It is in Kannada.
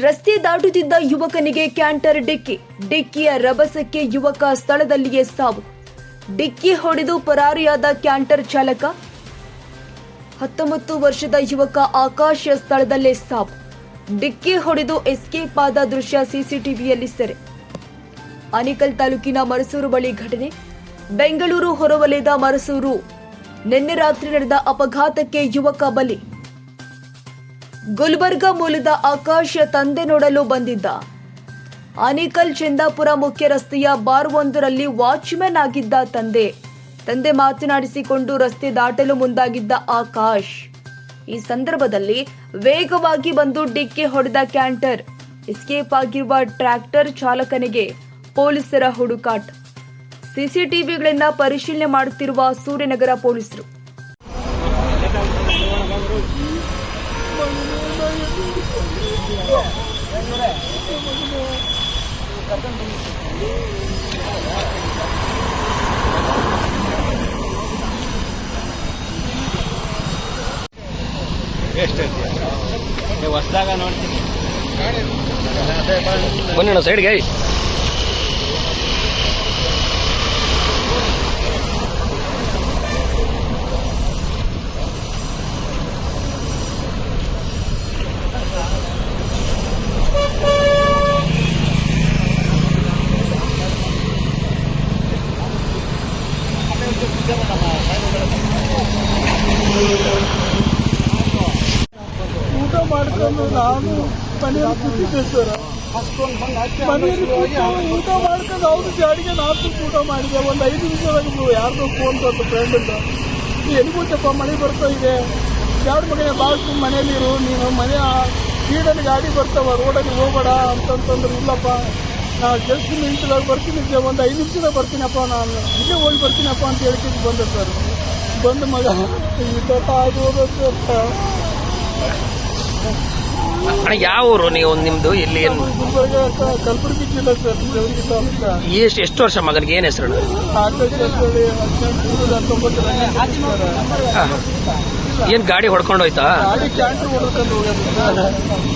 ರಸ್ತೆ ದಾಟುತ್ತಿದ್ದ ಯುವಕನಿಗೆ ಕ್ಯಾಂಟರ್ ಡಿಕ್ಕಿ. ಡಿಕ್ಕಿಯ ರಭಸಕ್ಕೆ ಯುವಕ ಸ್ಥಳದಲ್ಲಿಯೇ ಸಾವು. ಡಿಕ್ಕಿ ಹೊಡೆದು ಪರಾರಿಯಾದ ಕ್ಯಾಂಟರ್ ಚಾಲಕ. ಹತ್ತೊಂಬತ್ತು ವರ್ಷದ ಯುವಕ ಆಕಾಶ ಸ್ಥಳದಲ್ಲೇ ಸಾವು. ಡಿಕ್ಕಿ ಹೊಡೆದು ಎಸ್ಕೇಪ್ ಆದ ದೃಶ್ಯ ಸಿಸಿಟಿವಿಯಲ್ಲಿ ಸೆರೆ. ಅನಿಕಲ್ ತಾಲೂಕಿನ ಮರಸೂರು ಬಳಿ ಘಟನೆ. ಬೆಂಗಳೂರು ಹೊರವಲಯದ ಮರಸೂರು. ನಿನ್ನೆ ರಾತ್ರಿ ನಡೆದ ಅಪಘಾತಕ್ಕೆ ಯುವಕ ಬಲಿ. ಗುಲ್ಬರ್ಗಾ ಮೂಲದ ಆಕಾಶ ತಂದೆ ನೋಡಲು ಬಂದಿದ್ದ. ಅನಿಕಲ್ ಚಂದಾಪುರ ಮುಖ್ಯ ರಸ್ತೆಯ ಬಾರ್ ಒಂದರಲ್ಲಿ ವಾಚ್ಮ್ಯಾನ್ ಆಗಿದ್ದ ತಂದೆ. ತಂದೆ ಮಾತನಾಡಿಸಿಕೊಂಡು ರಸ್ತೆ ದಾಟಲು ಮುಂದಾಗಿದ್ದ ಆಕಾಶ್. ಈ ಸಂದರ್ಭದಲ್ಲಿ ವೇಗವಾಗಿ ಬಂದು ಡಿಕ್ಕಿ ಹೊಡೆದ ಕ್ಯಾಂಟರ್. ಎಸ್ಕೇಪ್ ಆಗಿರುವ ಟ್ರ್ಯಾಕ್ಟರ್ ಚಾಲಕನಿಗೆ ಪೊಲೀಸರ ಹುಡುಕಾಟ. ಸಿಸಿಟಿವಿಗಳನ್ನ ಪರಿಶೀಲನೆ ಮಾಡುತ್ತಿರುವ ಸೂರ್ಯನಗರ ಪೊಲೀಸರು. ಎಷ್ಟೈತಿ ಹೊಸದಾಗ ನೋಡ್ತೀನಿ. ಬನ್ನಿ ಸೈಡ್ಗೆ ಊಟ ಮಾಡ್ಕೊಂಡು ನಾನು ಮನೆಯಲ್ಲಿ ಕೂತಿದ್ದೆ ಸರ್. ಮನೆಯಲ್ಲಿ ಊಟ ಮಾಡ್ಕೊಂಡು ಅವ್ರ ಜಾಡಿಗೆ ನಾಲ್ಕು ಊಟ ಮಾಡಿದೆ. ಒಂದು ಐದು ನಿಮಿಷದಾಗ ಯಾರ್ದೋ ಫೋನ್ ತಂದು ಫ್ರೆಂಡ್ ಎಲ್ಲಿಗೋತಪ್ಪ ಮಳೆ ಬರ್ತಾ ಇದೆ. ಯಾರ ಮಗನೇ ಬಾಸು ಮನೇಲಿರು ನೀನು ಮನೆ ಸ್ಪೀಡಲ್ಲಿ ಗಾಡಿ ಬರ್ತಾವ, ರೋಡಲ್ಲಿ ಹೋಗ್ಬೇಡ ಅಂತಂತಂದ್ರೆ ಇಲ್ಲಪ್ಪ. ನಾವು ಜಸ್ಟ್ ಮಿನಿಟ್ದಾಗ ಬರ್ತೀನಿ. ಒಂದು ಐದು ನಿಮಿಷದಾಗ ಬರ್ತೀನಪ್ಪ ನಾನು. ಇಲ್ಲೇ ಹೋಗಿ ಬರ್ತೀನಪ್ಪ ಅಂತ ಹೇಳ್ತೀನಿ ಬಂದೆ ಸರ್. ಬಂದ ಮಗ ಈ ತೋಟ ಆಗಿ ಸರ್ ಅಣ್ಣ ಯಾವ ಊರು ನೀವು ನಿಮ್ದು? ಎಲ್ಲಿ ಏನು? ಕಲಬುರಗಿ ಜಿಲ್ಲೆ ಸರ್ ಜವಳಿ ತಾಲೂಕ. ಎಷ್ಟು ಎಷ್ಟು ವರ್ಷ ಮಗನಿಗೆ? ಏನು ಹೆಸರು ಏನು ಗಾಡಿ ಹೊಡ್ಕೊಂಡು ಹೋಯ್ತಾ? ಗಾಡಿ ಕ್ಯಾಂಟರ್ ಹೊಡ್ಕೊಂಡು ಹೋಗ್ಯಾರ ಸರ್.